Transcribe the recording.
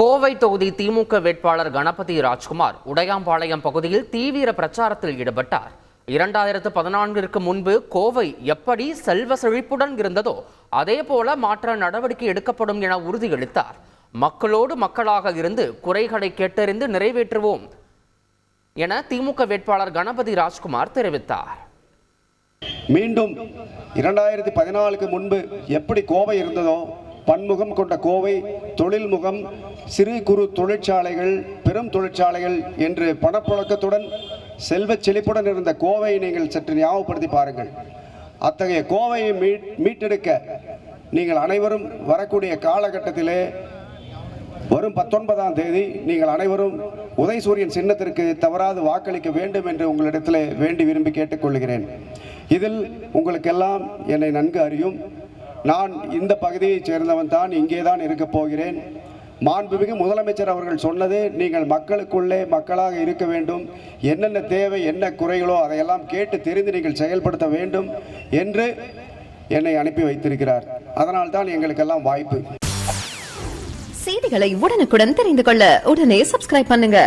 கோவை தொகுதி திமுக வேட்பாளர் கணபதி ராஜ்குமார் உடையாம்பாளையம் பகுதியில் தீவிர பிரச்சாரத்தில் ஈடுபட்டார். இரண்டாயிரத்து பதினான்கிற்கு முன்பு கோவை எப்படி செல்வ செழிப்புடன் இருந்ததோ அதே போல மாற்ற நடவடிக்கை எடுக்கப்படும் என உறுதியளித்தார். மக்களோடு மக்களாக இருந்து குறைகளை கேட்டறிந்து நிறைவேற்றுவோம் என திமுக வேட்பாளர் கணபதி ராஜ்குமார் தெரிவித்தார். மீண்டும் இரண்டாயிரத்தி பதினாலுக்கு முன்பு எப்படி கோவை இருந்ததோ பன்முகம் கொண்ட கோவை தொழில்முகம் சிறு குறு தொழிற்சாலைகள் பெரும் தொழிற்சாலைகள் என்று பணப்புழக்கத்துடன் செல்வ செழிப்புடன் இருந்த கோவையை நீங்கள் சற்று ஞாபகப்படுத்தி பாருங்கள். அத்தகைய கோவையை மீட் மீட்டெடுக்க நீங்கள் அனைவரும் வரக்கூடிய காலகட்டத்திலே வரும் பத்தொன்பதாம் தேதி நீங்கள் அனைவரும் உதயசூரியன் சின்னத்திற்கு தவறாது வாக்களிக்க வேண்டும் என்று உங்களிடத்தில் வேண்டி விரும்பி கேட்டுக்கொள்கிறேன். இதில் உங்களுக்கெல்லாம் என்னை நன்கு அறியும். நான் இந்த பகுதியைச் சேர்ந்தவன் தான் இங்கே தான் இருக்கப் போகிறேன். மாண்புமிகு முதலமைச்சர் அவர்கள் சொன்னது நீங்கள் மக்களுக்குள்ளே மக்களாக இருக்க வேண்டும். என்னென்ன தேவை என்ன குறைகளோ அதையெல்லாம் கேட்டு தெரிந்து நீங்கள் செயல்படுத்த வேண்டும் என்று என்னை அனுப்பி வைத்திருக்கிறார். அதனால் தான் எங்களுக்கெல்லாம் வாய்ப்பு. செய்திகளை உடனுக்குடன் தெரிந்து கொள்ள உடனே சப்ஸ்கிரைப் பண்ணுங்க.